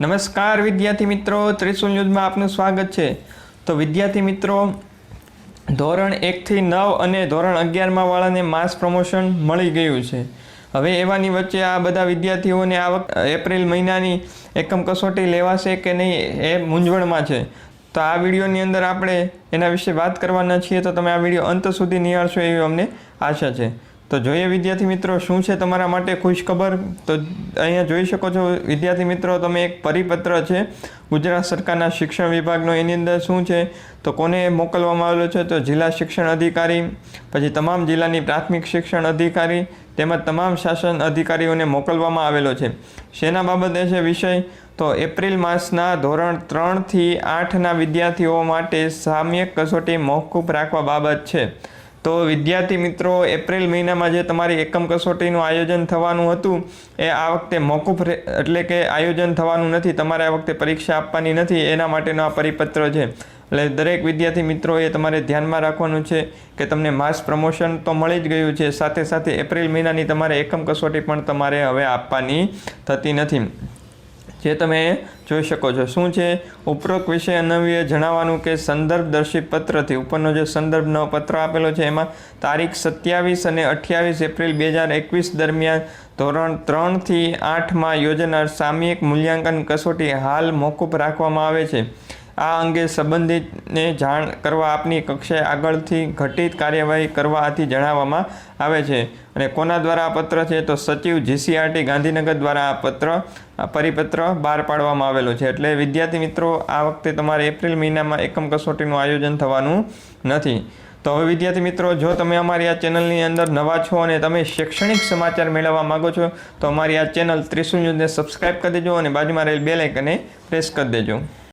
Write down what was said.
નમસ્કાર વિદ્યાર્થી મિત્રો, ત્રિશુલ ન્યૂઝમાં આપનું સ્વાગત છે. તો વિદ્યાર્થી મિત્રો, ધોરણ એકથી નવ અને ધોરણ અગિયારમાં વાળાને માસ પ્રમોશન મળી ગયું છે. હવે એવાની વચ્ચે આ બધા વિદ્યાર્થીઓને આ વખત એપ્રિલ મહિનાની એકમ કસોટી લેવાશે કે નહીં એ મૂંઝવણમાં છે. તો આ વિડીયોની અંદર આપણે એના વિશે વાત કરવાના છીએ, તો તમે આ વીડિયો અંત સુધી નિહાળશો એવી અમને આશા છે. તો જોઈએ વિદ્યાર્થી મિત્રો, શું છે તમારા માટે ખુશ ખબર? તો અહીંયા જોઈ શકો છો, વિદ્યાર્થી મિત્રો, તમે એક પરિપત્ર છે, ગુજરાત સરકારના શિક્ષણ વિભાગનો, એની અંદર શું છે? તો કોને મોકલવામાં આવેલો છે? તો જિલ્લા શિક્ષણ અધિકારી, પછી તમામ જિલ્લાની પ્રાથમિક શિક્ષણ અધિકારી, તેમજ તમામ શાસન અધિકારીઓને મોકલવામાં આવેલો છે. શેના બાબતે છે વિષય? તો એપ્રિલ માસના ધોરણ ત્રણથી આઠના વિદ્યાર્થીઓ માટે સામ્યક કસોટી મોકૂફ રાખવા બાબત છે. તો વિદ્યાર્થી મિત્રો, એપ્રિલ મહિનામાં જે તમારી એકમ કસોટીનું આયોજન થવાનું હતું, એ આ વખતે મોકૂફ એટલે કે આયોજન થવાનું નથી, તમારે આ વખતે પરીક્ષા આપવાની નથી, એના માટેનો આ પરિપત્ર છે. એટલે દરેક વિદ્યાર્થી મિત્રોએ તમારે ધ્યાનમાં રાખવાનું છે કે તમને માસ પ્રમોશન તો મળી જ ગયું છે, સાથે સાથે એપ્રિલ મહિનાની તમારે એકમ કસોટી પણ તમારે હવે આપવાની થતી નથી. જે તમે જોઈ શકો છો. શું છે? ઉપરોક્ત વિષય અનવ્ય જણાવવાનું કે સંદર્ભ દર્શિત પત્રથી, ઉપરનો જે સંદર્ભનો પત્ર આપેલો છે, એમાં તારીખ સત્યાવીસ અને અઠ્યાવીસ એપ્રિલ બે હજાર એકવીસ દરમિયાન ધોરણ ત્રણથી આઠમાં યોજાનાર સામયિક મૂલ્યાંકન કસોટી હાલ મોકૂફ રાખવામાં આવે છે. આ અંગે સંબંધિતને જાણ કરવા આપની કક્ષાએ આગળથી ઘટિત કાર્યવાહી કરવા આથી જણાવવામાં આવે છે. અને કોના દ્વારા આ પત્ર છે તો સચિવ જીસીઆરટી ગાંધીનગર દ્વારા આ પત્ર પરિપત્ર બહાર પાડવામાં આવેલો છે. એટલે વિદ્યાર્થી મિત્રો, આ વખતે તમારે એપ્રિલ મહિનામાં એકમ કસોટીનું આયોજન થવાનું નથી. તો હવે વિદ્યાર્થી મિત્રો, જો તમે અમારી આ ચેનલની અંદર નવા છો અને તમે શૈક્ષણિક સમાચાર મેળવવા માંગો છો, તો અમારી આ ચેનલ ત્રિશુલ ન્યૂઝને સબસ્ક્રાઇબ કરી દેજો અને બાજુમાં રહેલ બે લાઇકને પ્રેસ કરી દેજો.